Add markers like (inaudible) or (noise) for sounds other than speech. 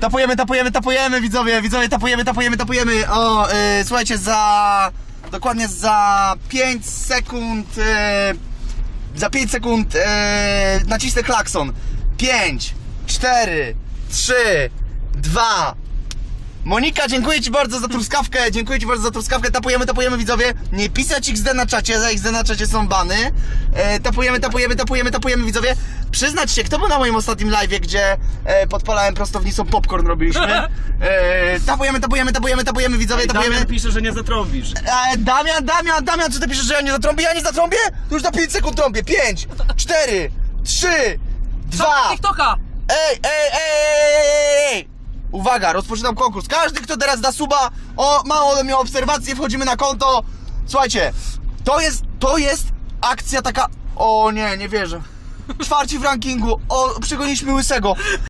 Tapujemy, tapujemy, tapujemy, widzowie, widzowie, tapujemy, tapujemy, tapujemy. O, y, słuchajcie, za... Dokładnie za 5 sekund... Y, za 5 sekund y, nacisnę klakson. 5, 4, 3, 2... Monika, dziękuję Ci bardzo za truskawkę, dziękuję Ci bardzo za truskawkę, tapujemy, tapujemy widzowie, nie pisać XD na czacie, za XD na czacie są bany, e, tapujemy, tapujemy, tapujemy, tapujemy widzowie, przyznać się, kto był na moim ostatnim live'ie, gdzie e, podpalałem prostownicą popcorn robiliśmy, (laughs) e, tapujemy, tapujemy, tapujemy, tapujemy widzowie, tapujemy, Damian pisze, że nie zatrąbisz. e, Damian, Damian, Damian, czy Ty piszesz, że ja nie zatrąbię, ja nie zatrąbię? Już za 5 sekund trąbię, 5, 4, 3, 2, TikToka! Ej, ej! Uwaga, rozpoczynam konkurs. Każdy, kto teraz da suba, o, mało ode mnie obserwacje, wchodzimy na konto. Słuchajcie, to jest, to jest akcja taka... O nie, nie wierzę. Czwarci w rankingu, o, przegoniliśmy Łysego.